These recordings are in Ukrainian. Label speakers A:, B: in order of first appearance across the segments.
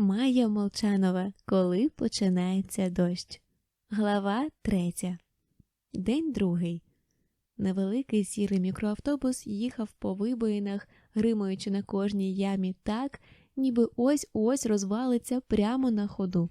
A: Майя Молчанова. Коли починається дощ. Глава третя. День другий. Невеликий сірий мікроавтобус їхав по вибоїнах, гримаючи на кожній ямі так, ніби ось ось розвалиться прямо на ходу.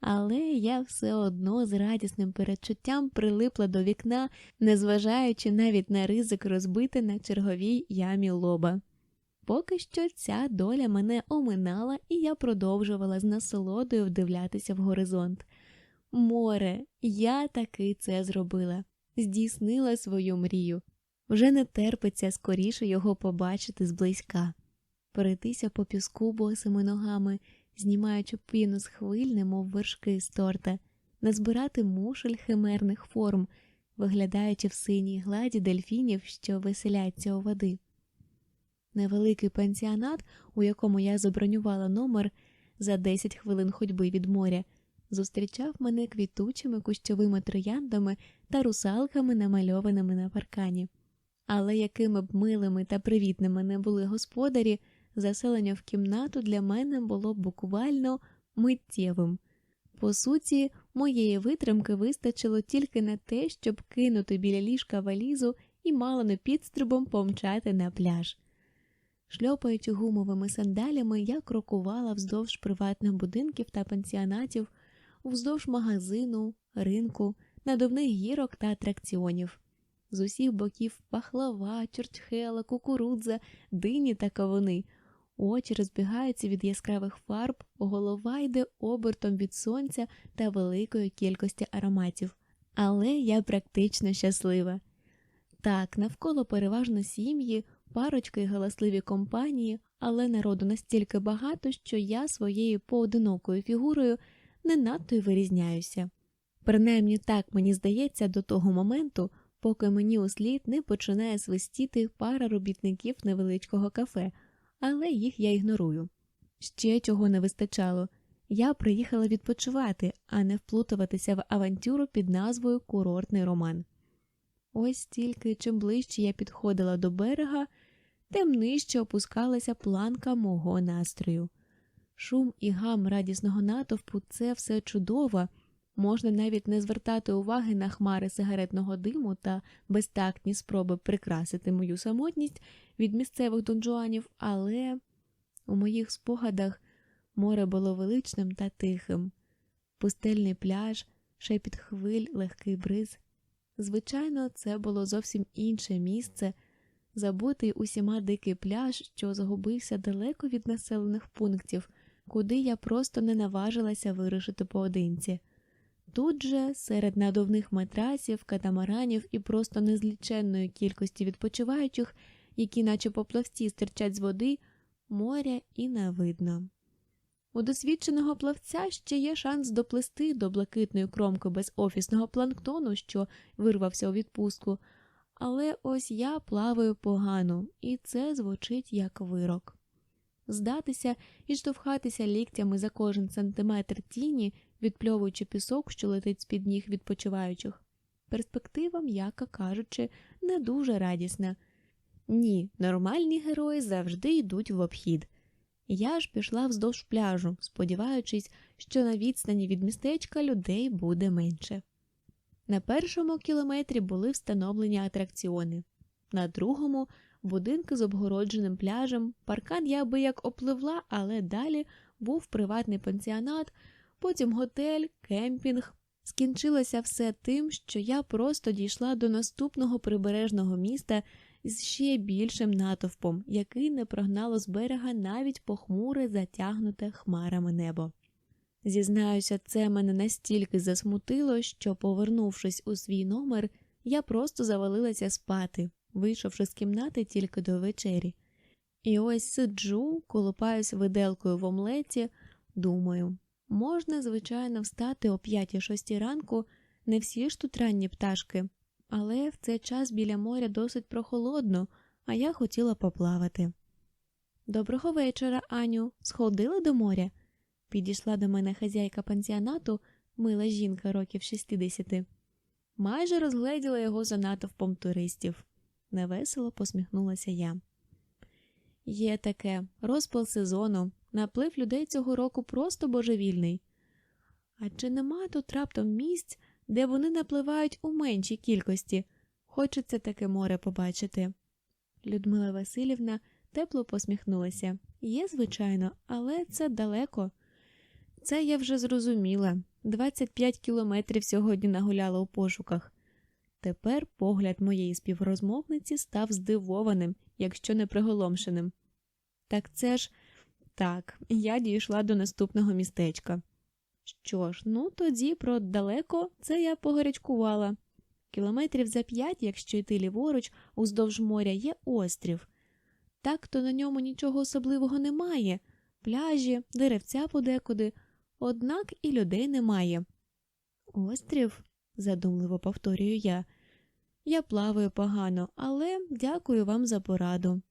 A: Але я все одно з радісним передчуттям прилипла до вікна, незважаючи навіть на ризик розбити на черговій ямі лоба. Поки що ця доля мене оминала, і я продовжувала з насолодою вдивлятися в горизонт. Море, я таки це зробила, здійснила свою мрію. Вже не терпиться скоріше його побачити зблизька, перейтися по піску босими ногами, знімаючи піну з хвиль, немов вершки з торта, назбирати мушель химерних форм, виглядаючи в синій гладі дельфінів, що веселяться у води. Невеликий пансіонат, у якому я забронювала номер за 10 хвилин ходьби від моря, зустрічав мене квітучими кущовими трояндами та русалками, намальованими на паркані. Але якими б милими та привітними не були господарі, заселення в кімнату для мене було буквально миттєвим. По суті, моєї витримки вистачило тільки на те, щоб кинути біля ліжка валізу і мало не підстрибом помчати на пляж. Шльопаючи гумовими сандалями, я крокувала вздовж приватних будинків та пансіонатів, вздовж магазину, ринку, надувних гірок та атракціонів. З усіх боків пахлава, чортхела, кукурудза, дині та кавуни. Очі розбігаються від яскравих фарб, голова йде обертом від сонця та великої кількості ароматів. Але я практично щаслива. Так, навколо переважно сім'ї, парочки й галасливі компанії, але народу настільки багато, що я своєю поодинокою фігурою не надто й вирізняюся. Принаймні так мені здається до того моменту, поки мені услід не починає свистіти пара робітників невеличкого кафе, але їх я ігнорую. Ще чого не вистачало. Я приїхала відпочивати, а не вплутуватися в авантюру під назвою Курортний роман. Ось тільки чим ближче я підходила до берега, тим нижче опускалася планка мого настрою. Шум і гам радісного натовпу це все чудово, можна навіть не звертати уваги на хмари сигаретного диму та безтактні спроби прикрасити мою самотність від місцевих донжуанів, але у моїх спогадах море було величним та тихим, пустельний пляж, шепіт хвиль, легкий бриз. Звичайно, це було зовсім інше місце, забутий усіма дикий пляж, що загубився далеко від населених пунктів, куди я просто не наважилася вирушити поодинці. Тут же, серед надувних матрасів, катамаранів і просто незліченної кількості відпочиваючих, які, наче поплавці, стирчать з води, моря і не видно. У досвідченого плавця ще є шанс доплисти до блакитної кромки без офісного планктону, що вирвався у відпустку, але ось я плаваю погано, і це звучить як вирок. Здатися і штовхатися ліктями за кожен сантиметр тіні, відпльовуючи пісок, що летить з під ніг відпочиваючих. Перспектива, м'яко кажучи, не дуже радісна. Ні, нормальні герої завжди йдуть в обхід. Я ж пішла вздовж пляжу, сподіваючись, що на відстані від містечка людей буде менше. На першому кілометрі були встановлені атракціони, на другому будинки з обгородженим пляжем, паркан я би як опливла, але далі був приватний пансіонат, потім готель, кемпінг. Скінчилося все тим, що я просто дійшла до наступного прибережного міста з ще більшим натовпом, який не прогнало з берега навіть похмуре, затягнуте хмарами небо. Зізнаюся, це мене настільки засмутило, що, повернувшись у свій номер, я просто завалилася спати, вийшовши з кімнати тільки до вечері. І ось сиджу, колупаюсь виделкою в омлеті, думаю, можна, звичайно, встати о 5-6 ранку, не всі ж тут ранні пташки, але в цей час біля моря досить прохолодно, а я хотіла поплавати. Доброго вечора, Аню, сходили до моря? Підійшла до мене хазяйка пансіонату, мила жінка років 60. Майже розгледіла його за натовпом туристів. Невесело посміхнулася я. Є таке розпал сезону, Наплив людей цього року просто божевільний. А чи нема тут раптом місць, де вони напливають у меншій кількості? Хочеться таке море побачити. Людмила Васильівна тепло посміхнулася. Є, звичайно, але це далеко. Це я вже зрозуміла. 25 кілометрів сьогодні нагуляла у пошуках. Тепер погляд моєї співрозмовниці став здивованим, якщо не приголомшеним. Так це ж так, я дійшла до наступного містечка. Що ж, ну тоді про далеко це я погарячкувала. Кілометрів за п'ять, якщо йти ліворуч, уздовж моря є острів. Так то на ньому нічого особливого немає пляжі, деревця подекуди, однак і людей немає. Острів, задумливо повторюю я. Я плаваю погано, але дякую вам за пораду.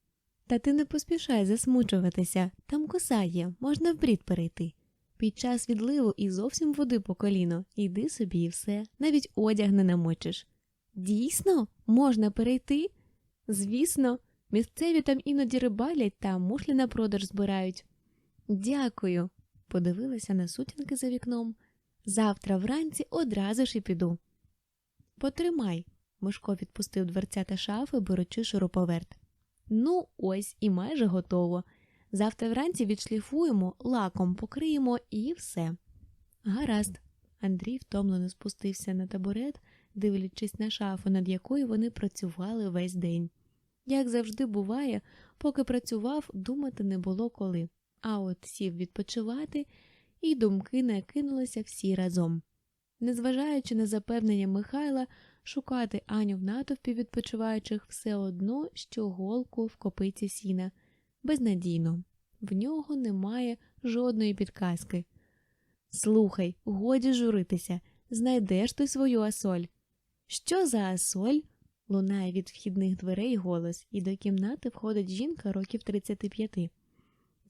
A: Та ти не поспішай засмучуватися, там коса є, можна вбрід перейти. Під час відливу і зовсім води по коліно, іди собі і все, навіть одяг не намочиш. Дійсно, можна перейти? Звісно, місцеві там іноді рибалять та мушлі на продаж збирають. Дякую, подивилася на сутінки за вікном. Завтра вранці одразу ж і піду. Потримай. Мишко відпустив дверцята шафи, беручи шуруповерт. Ну, ось і майже готово. Завтра вранці відшліфуємо, лаком покриємо і все. Гаразд. Андрій втомлено спустився на табурет, дивлячись на шафу, над якою вони працювали весь день. Як завжди буває, поки працював, думати не було коли, а от сів відпочивати, і думки накинулися всі разом. Незважаючи на запевнення Михайла, шукати Аню в натовпі відпочиваючих все одно, що голку в копиці сіна. Безнадійно, в нього немає жодної підказки. Слухай, годі журитися, знайдеш ти свою асоль. Що за асоль? лунає від вхідних дверей голос, і до кімнати входить жінка років 35.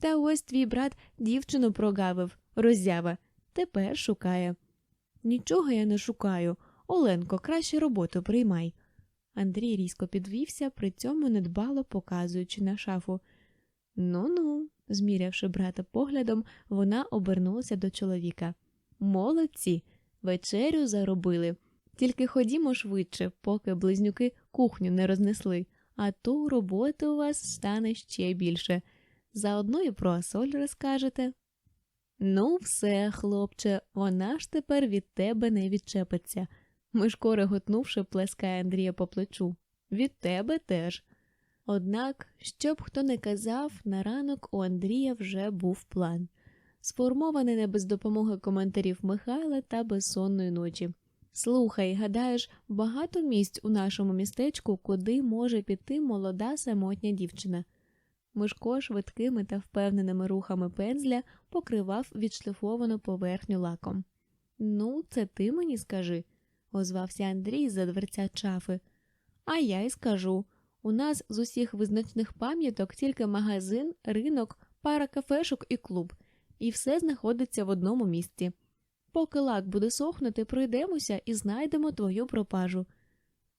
A: Та ось твій брат дівчину прогавив, роззява, тепер шукає. Нічого я не шукаю. Оленко, краще роботу приймай. Андрій різко підвівся, при цьому недбало показуючи на шафу. Ну ну, змірявши брата поглядом, вона обернулася до чоловіка. Молодці, вечерю заробили. Тільки ходімо швидше, поки близнюки кухню не рознесли, а то роботи у вас стане ще більше. Заодно і про асоль розкажете. Ну, все, хлопче, вона ж тепер від тебе не відчепиться. Мишко реготнувши, плескає Андрія по плечу. Від тебе теж. Однак, що б хто не казав, на ранок у Андрія вже був план, сформований не без допомоги коментарів Михайла та безсонної ночі. Слухай, гадаєш, багато місць у нашому містечку, куди може піти молода самотня дівчина. Мишко швидкими та впевненими рухами пензля покривав відшліфовану поверхню лаком. Ну, це ти мені скажи, озвався Андрій за дверця чафи. А я й скажу. У нас з усіх визначних пам'яток тільки магазин, ринок, пара кафешок і клуб, і все знаходиться в одному місці. Поки лак буде сохнути, пройдемося і знайдемо твою пропажу.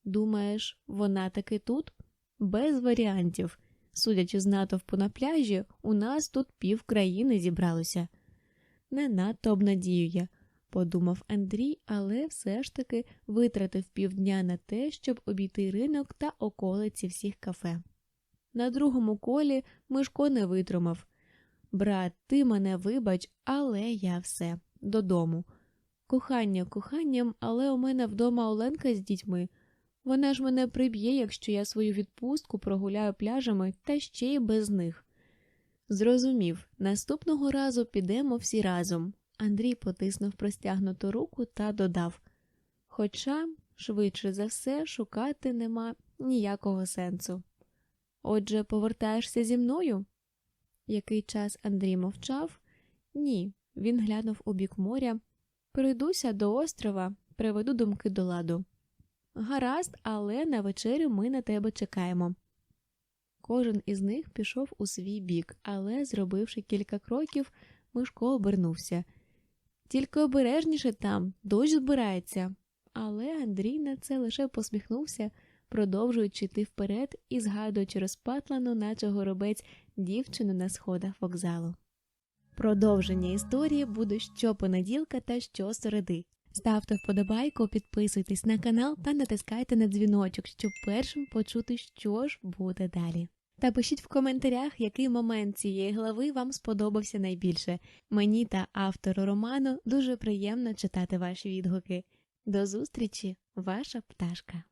A: Думаєш, вона таки тут? Без варіантів. Судячи з натовпу на пляжі, у нас тут пів країни зібралося. Не надто обнадію я, подумав Андрій, але все ж таки витратив півдня на те, щоб обійти ринок та околиці всіх кафе. На другому колі Мишко не витримав. Брат, ти мене вибач, але я все додому. Кохання коханням, але у мене вдома Оленка з дітьми. Вона ж мене приб'є, якщо я свою відпустку прогуляю пляжами та ще й без них. Зрозумів, наступного разу підемо всі разом. Андрій потиснув простягнуту руку та додав Хоча, швидше за все, шукати нема ніякого сенсу. Отже, повертаєшся зі мною? Який час Андрій мовчав? Ні. Він глянув у бік моря. Прийдуся до острова, приведу думки до ладу. Гаразд, але на вечерю ми на тебе чекаємо. Кожен із них пішов у свій бік, але, зробивши кілька кроків, Мишко обернувся. Тільки обережніше там, дощ збирається. Але Андрій на це лише посміхнувся, продовжуючи йти вперед і згадуючи розпатлану, наче горобець, дівчину на сходах вокзалу. Продовження історії буде щопонеділка та щосереди. Ставте вподобайку, підписуйтесь на канал та натискайте на дзвіночок, щоб першим почути, що ж буде далі. Та пишіть в коментарях, який момент цієї глави вам сподобався найбільше. Мені та автору роману дуже приємно читати ваші відгуки. До зустрічі, ваша пташка.